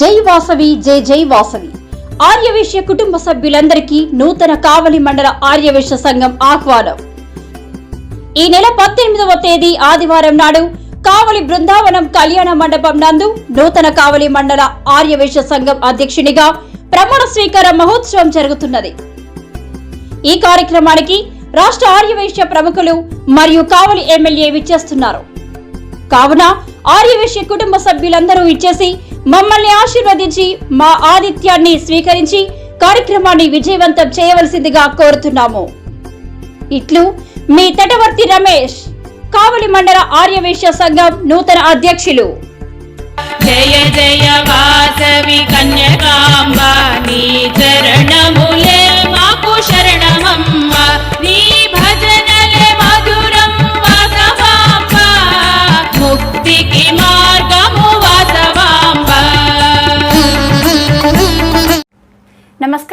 జై వాసవి జై జై వాసవి. ఆర్యవేశ్య కుటుంబ సభ్యులందరికీ నూతన కావలి మండల ఆర్యవేశ్య సంఘం ఆహ్వానం. ఈ నెల పద్దెనిమిదవ తేదీ ఆదివారం నాడు కావలి బృందావనం కళ్యాణ మండపం నందు నూతన కావలి మండల ఆర్యవేశ్య సంఘం అధ్యక్షునిగా ప్రమాణ స్వీకార మహోత్సవం జరుగుతున్నది. ఈ కార్యక్రమానికి రాష్ట్ర ఆర్యవైశ్య ప్రముఖులు మరియు కావలి ఎమ్మెల్యే విచ్చేస్తున్నారు. కావున ఆర్యవేశ్య కుటుంబ సభ్యులందరూ ఇచ్చేసి మమ్మల్ని ఆశీర్వదించి మా ఆతిథ్యాన్ని స్వీకరించి కార్యక్రమాన్ని విజయవంతం చేయవలసిందిగా కోరుతున్నాము. ఇట్లు మీ తటవర్తి రమేష్ కావలి మండల ఆర్యవైశ్య సంఘం నూతన అధ్యక్షులు. జయ జయ వాసవి కన్యకాంబ.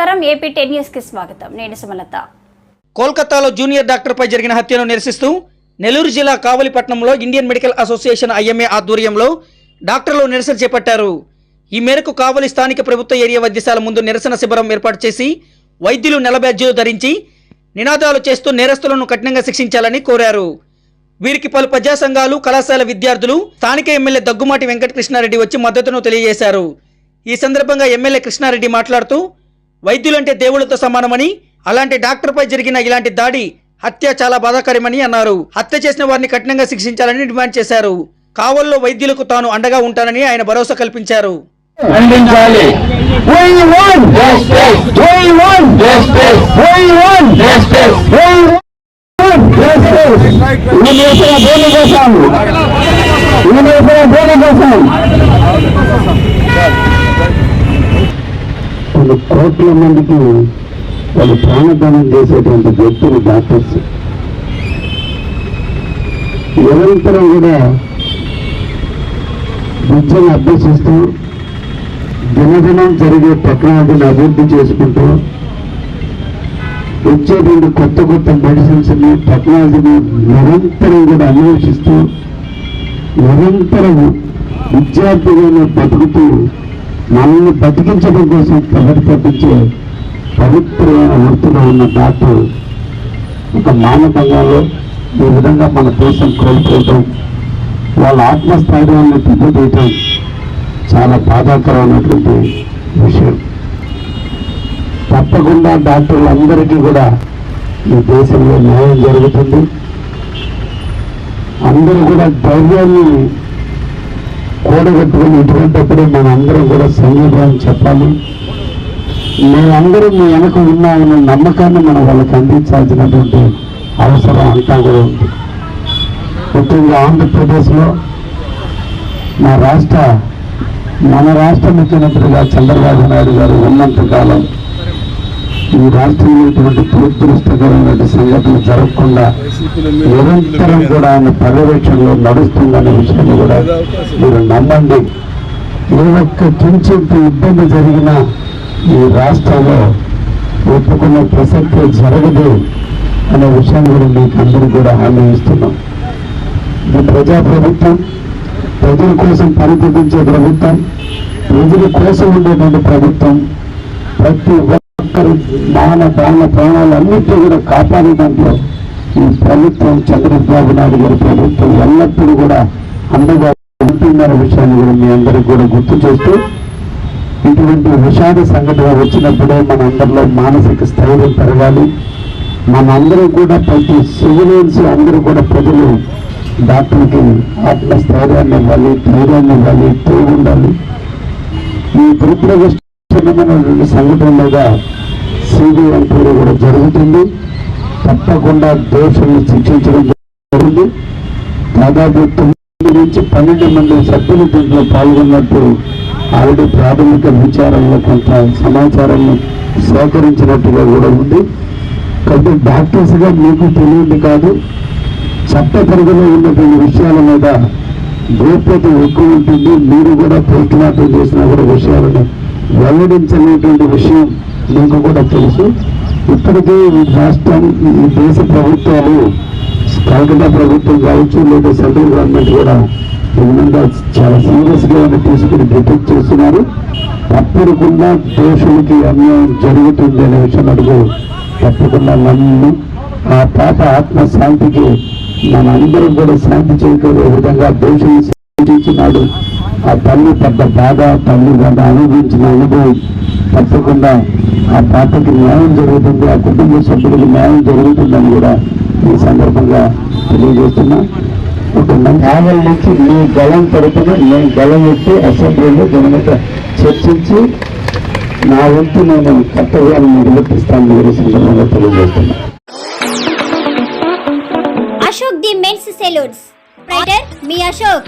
నమస్కారం. ఏపీ టెన్ న్యూస్కి స్వాగతం. నేను సుమలత. కోల్కతాలో జూనియర్ డాక్టర్పై జరిగిన హత్యను నిరసిస్తూ నెల్లూరు జిల్లా కావలిపట్నంలో ఇండియన్ మెడికల్ అసోసియేషన్ ఐఎంఏ ఆధ్వర్యంలో డాక్టర్లు నిరసన చేపట్టారు. ఈ మేరకు కావలి స్థానిక ప్రభుత్వ ఏరియా వైద్యశాల ముందు నిరసన శిబిరం ఏర్పాటు చేసి వైద్యులు నెల బ్యాడ్జీలు ధరించి నినాదాలు చేస్తూ నేరస్తులను కఠినంగా శిక్షించాలని కోరారు. వీరికి పలు ప్రజా సంఘాలు కళాశాల విద్యార్థులు స్థానిక ఎమ్మెల్యే దగ్గుమాటి వెంకటకృష్ణారెడ్డి వచ్చి మద్దతును తెలియజేశారు. ఈ సందర్భంగా ఎమ్మెల్యే కృష్ణారెడ్డి మాట్లాడుతూ వైద్యులంటే దేవుళ్ళతో సమానమని అలాంటి డాక్టర్పై జరిగిన ఇలాంటి దాడి హత్య చాలా బాధాకరమని అన్నారు. హత్య చేసిన వారిని కఠినంగా శిక్షించాలని డిమాండ్ చేశారు. కావల్లో వైద్యులకు తాను అండగా ఉంటానని ఆయన భరోసా కల్పించారు. ఖండించాలి. ఈ కోట్ల మందికి వాళ్ళు ప్రాణదానం చేసేటువంటి వ్యక్తులు డాక్టర్స్. నిరంతరం కూడా విద్యను అభ్యసిస్తూ దినదినం జరిగే టెక్నాలజీని అభివృద్ధి చేసుకుంటూ వచ్చేటువంటి కొత్త కొత్త మెడిసిన్స్ని టెక్నాలజీని నిరంతరం కూడా అన్వేషిస్తూ నిరంతరం విద్యార్థిగానే బతుకుతూ మనల్ని బతికించడం కోసం కబడి పట్టించే పవిత్రమైన వృత్తిలో ఉన్న డాక్టర్ ఒక మానవంగాలో ఈ విధంగా మన దేశం కోల్పోవటం వాళ్ళ ఆత్మస్థైర్యాన్ని దెబ్బతీయటం చాలా బాధాకరమైనటువంటి విషయం. తప్పకుండా డాక్టర్లందరికీ కూడా ఈ దేశంలో న్యాయం జరుగుతుంది. అందరూ కూడా ధైర్యాన్ని కూడగట్టుకుని ఇటువంటిప్పుడు మనందరం కూడా సంఘీభావం చెప్పాలి. మేమందరం మీ వెనక ఉన్నామనే నమ్మకాన్ని మనం వాళ్ళకి అందించాల్సినటువంటి అవసరం అంతా కూడా ఉంది. ముఖ్యంగా ఆంధ్రప్రదేశ్లో మా రాష్ట్ర మన రాష్ట్ర ముఖ్యమంత్రిగా చంద్రబాబు నాయుడు గారు ఉన్నంత కాలం ఈ రాష్ట్రంలో ఇటువంటి దురదృష్టకరమైన సంఘటనలు జరగకుండా నిరంతరం కూడా ఆయన పర్యవేక్షణలో నడుస్తుందనే విషయాన్ని కూడా మీరు నమ్మండి. ఏ ఒక్క కించెంత ఇబ్బంది జరిగినా ఈ రాష్ట్రంలో ఒప్పుకున్న ప్రసక్తి జరగదు అనే విషయాన్ని కూడా మీకు అందరూ కూడా హామీ ఇస్తున్నాం. ఇది ప్రజా ప్రభుత్వం ప్రజల కోసం పనిచేయించే ప్రభుత్వం ప్రజల కోసం ఉండేటువంటి ప్రభుత్వం ప్రతి ఒక్కరి మాన ప్రాణ ప్రాణాలన్నింటినీ కూడా కాపాడే దాంట్లో ఈ ప్రభుత్వం చంద్రబాబు నాయుడు గారి ప్రభుత్వం ఎల్లప్పుడూ కూడా అండగా ఉంటుందనే విషయాన్ని కూడా మీ అందరికీ కూడా గుర్తు చేస్తూ ఇటువంటి విషాద సంఘటన వచ్చినప్పుడే మన అందరిలో మానసిక స్థైర్యం పెరగాలి. మనందరూ కూడా ప్రతి సివిలియన్స్ అందరూ కూడా ప్రజలు డాక్టర్కి ఆత్మస్థైర్యాన్ని ఇవ్వాలి ధైర్యాన్ని ఇవ్వాలి తోడు ఉండాలి ఈ దురదృష్టమైనటువంటి సంఘటన మీద సిబిఐ ఎంక్వైరీ కూడా జరుగుతుంది. తప్పకుండా దోషులను శిక్షించడం జరుగుతుంది. దాదాపు తొమ్మిది నుంచి పన్నెండు మంది సభ్యులు దీంట్లో పాల్గొన్నట్టు ఆల్రెడీ ప్రాథమిక విచారణలో కొంత సమాచారాన్ని సేకరించినట్టుగా కూడా ఉంది. కాబట్టి డాక్టర్స్గా మీకు తెలియదు కాదు చట్ట పరిధిలో ఉన్నటువంటి విషయాల మీద గోప్యత ఎక్కువ ఉంటుంది. మీరు కూడా పోస్ట్ మార్టం చేసినా కూడా విషయాలను వెల్లడించలేటువంటి విషయం మీకు కూడా తెలుసు. ఇప్పటికే ఈ రాష్ట్రం ఈ దేశ ప్రభుత్వాలు కలకత్తా ప్రభుత్వం కావచ్చు లేదా సెంట్రల్ గవర్నమెంట్ కూడా తగినంగా చాలా సీరియస్గా ఏమైనా తీసుకుని డిటెక్ట్ చేస్తున్నారు. తప్పకుండా దోషులకి అన్యాయం జరుగుతుంది అనే విషయం అడుగు తప్పకుండా నన్ను ఆ పాప ఆత్మ శాంతికి మన కూడా శాంతి చేకూరే విధంగా దోషులు సూచించినాడు ఆ తల్లి పడ్డ బాధ తల్లి వద్ద అనుభవించిన అనుభవం తప్పకుండా ఆ పాపకి న్యాయం జరుగుతుంది ఆ కుటుంబ సభ్యులకు న్యాయం జరుగుతుందని కూడా ఈ సందర్భంగా తెలియజేస్తున్నా. ఒక న్యాయం నుంచి మీ గలం తరపున నేను గలం ఎత్తి అసెంబ్లీలో దీని మీద చర్చించి నా వంతు నేను కర్తవ్యాన్ని నిర్వర్తిస్తాను ఈ సందర్భంగా తెలియజేస్తున్నా. Ashok the men's salons. Writer me Ashok.